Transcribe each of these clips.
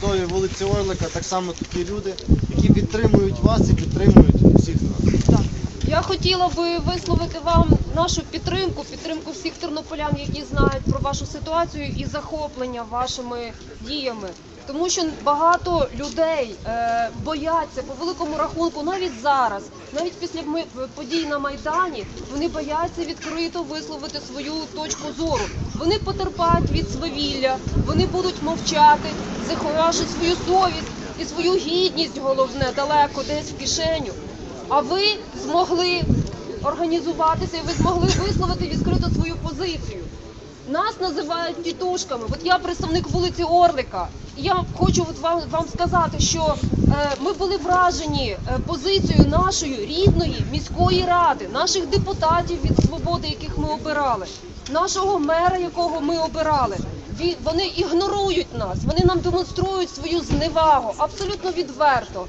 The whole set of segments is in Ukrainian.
будові вулиці Орлика так само такі люди, які підтримують вас і підтримують всіх нас. Так. Я хотіла би висловити вам нашу підтримку, підтримку всіх тернополян, які знають про вашу ситуацію і захоплення вашими діями. Тому що багато людей е, бояться по великому рахунку, навіть зараз, навіть після подій на майдані, вони бояться відкрито висловити свою точку зору. Вони потерпають від свавілля, вони будуть мовчати, заховавши свою совість і свою гідність, головне, далеко десь в кишеню. А ви змогли організуватися і ви змогли висловити відкрито свою позицію. Нас називають тітушками. От я представник вулиці Орлика. І я хочу от вам, вам сказати, що е, ми були вражені е, позицією нашої рідної міської ради, наших депутатів від свободи, яких ми обирали, нашого мера, якого ми обирали. Вони ігнорують нас, вони нам демонструють свою зневагу абсолютно відверто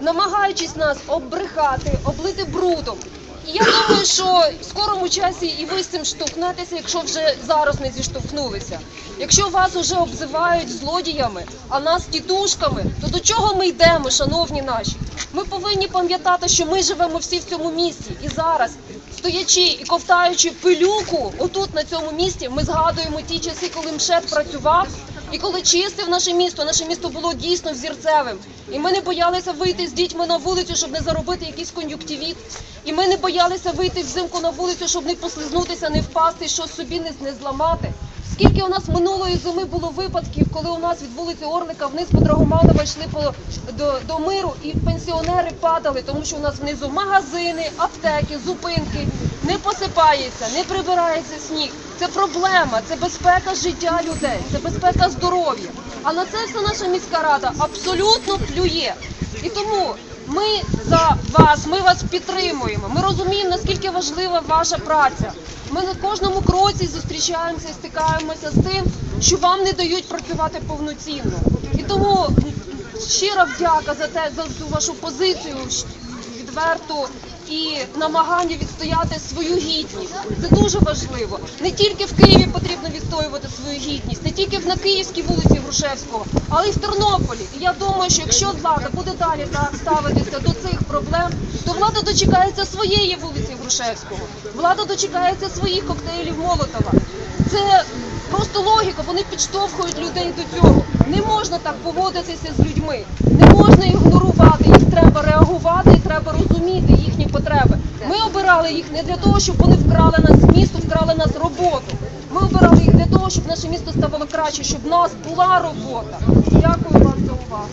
намагаючись нас оббрехати, облити брудом. І я думаю, що в скорому часі і ви з цим штовхнетеся, якщо вже зараз не зіштовхнулися. Якщо вас вже обзивають злодіями, а нас тітушками, то до чого ми йдемо, шановні наші? Ми повинні пам'ятати, що ми живемо всі в цьому місті. І зараз, стоячи і ковтаючи пилюку, отут на цьому місті, ми згадуємо ті часи, коли МШЕД працював. І коли чистив наше місто, наше місто було дійсно взірцевим. І ми не боялися вийти з дітьми на вулицю, щоб не заробити якийсь кон'юктивіт. І ми не боялися вийти взимку на вулицю, щоб не послизнутися, не впасти, щось собі не, не зламати. Скільки у нас минулої зими було випадків, коли у нас від вулиці Орлика вниз по Драгоманова йшли по, до, до миру, і пенсіонери падали, тому що у нас внизу магазини, аптеки, зупинки, не посипається, не прибирається сніг. Це проблема, це безпека життя людей, це безпека здоров'я. А на це все наша міська рада абсолютно плює. І тому ми за вас, ми вас підтримуємо. Ми розуміємо, наскільки важлива ваша праця. Ми на кожному кроці зустрічаємося і стикаємося з тим, що вам не дають працювати повноцінно. І тому щира вдяка за те, за цю вашу позицію відверту і намагання відстояти свою гідність. Це дуже важливо. Не тільки в Києві потрібно відстоювати свою гідність, не тільки на Київській вулиці Грушевського, але й в Тернополі. І я думаю, що якщо влада буде далі так ставитися до цих проблем, то влада дочекається своєї вулиці Грушевського, влада дочекається своїх коктейлів Молотова. Це просто логіка, вони підштовхують людей до цього. Не можна так поводитися з людьми, не можна ігнорувати, їх треба реагувати треба розуміти їхні потреби. Ми обирали їх не для того, щоб вони вкрали нас місто, вкрали нас роботу. Ми обирали їх для того, щоб наше місто ставало краще, щоб в нас була робота. Дякую вам за увагу.